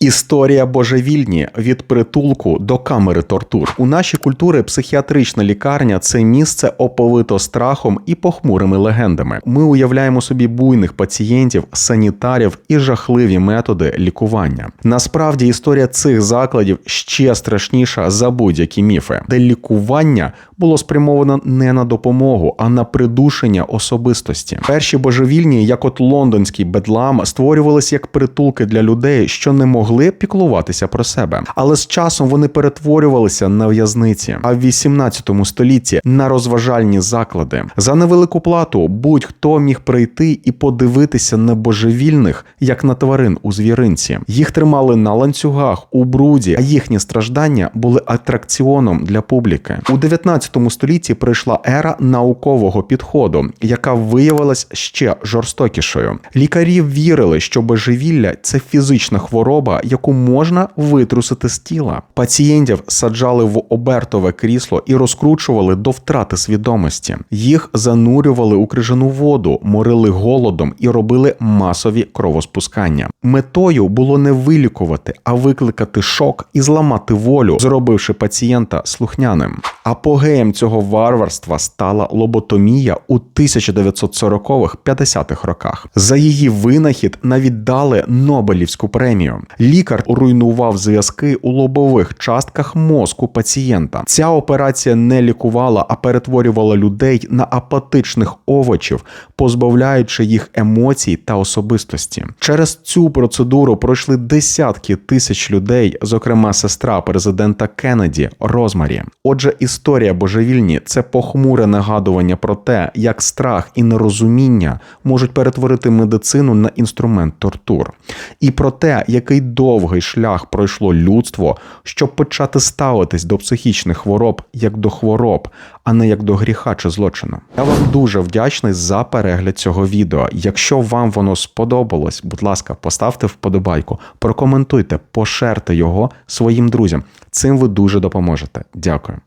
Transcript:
Історія божевільні від притулку до камери тортур. У нашій культурі психіатрична лікарня це місце оповито страхом і похмурими легендами. Ми уявляємо собі буйних пацієнтів, санітарів і жахливі методи лікування. Насправді історія цих закладів ще страшніша за будь-які міфи, де лікування було спрямовано не на допомогу, а на придушення особистості. Перші божевільні, як от лондонський бедлам, створювалися як притулки для людей, що не могли піклуватися про себе. Але з часом вони перетворювалися на в'язниці, а в 18 столітті на розважальні заклади. За невелику плату будь-хто міг прийти і подивитися на божевільних, як на тварин у звіринці. Їх тримали на ланцюгах у бруді, а їхні страждання були атракціоном для публіки. У 19 столітті прийшла ера наукового підходу, яка виявилась ще жорстокішою. Лікарі вірили, що божевілля це фізична хвороба, яку можна витрусити з тіла. Пацієнтів саджали в обертове крісло і розкручували до втрати свідомості. Їх занурювали у крижану воду, морили голодом і робили масові кровоспускання. Метою було не вилікувати, а викликати шок і зламати волю, зробивши пацієнта слухняним. Апогеєм цього варварства стала лоботомія у 1940-50-х роках. За її винахід навіть дали Нобелівську премію. Лікар руйнував зв'язки у лобових частках мозку пацієнта. Ця операція не лікувала, а перетворювала людей на апатичних овочів, позбавляючи їх емоцій та особистості. Через цю процедуру пройшли десятки тисяч людей, зокрема сестра президента Кеннеді Розмарі. Отже, історія божевільні це похмуре нагадування про те, як страх і нерозуміння можуть перетворити медицину на інструмент тортур, і про те, який довгий шлях пройшло людство, щоб почати ставитись до психічних хвороб як до хвороб, а не як до гріха чи злочину. Я вам дуже вдячний за перегляд цього відео. Якщо вам воно сподобалось, будь ласка, поставте вподобайку, прокоментуйте, пошерте його своїм друзям. Цим ви дуже допоможете. Дякую.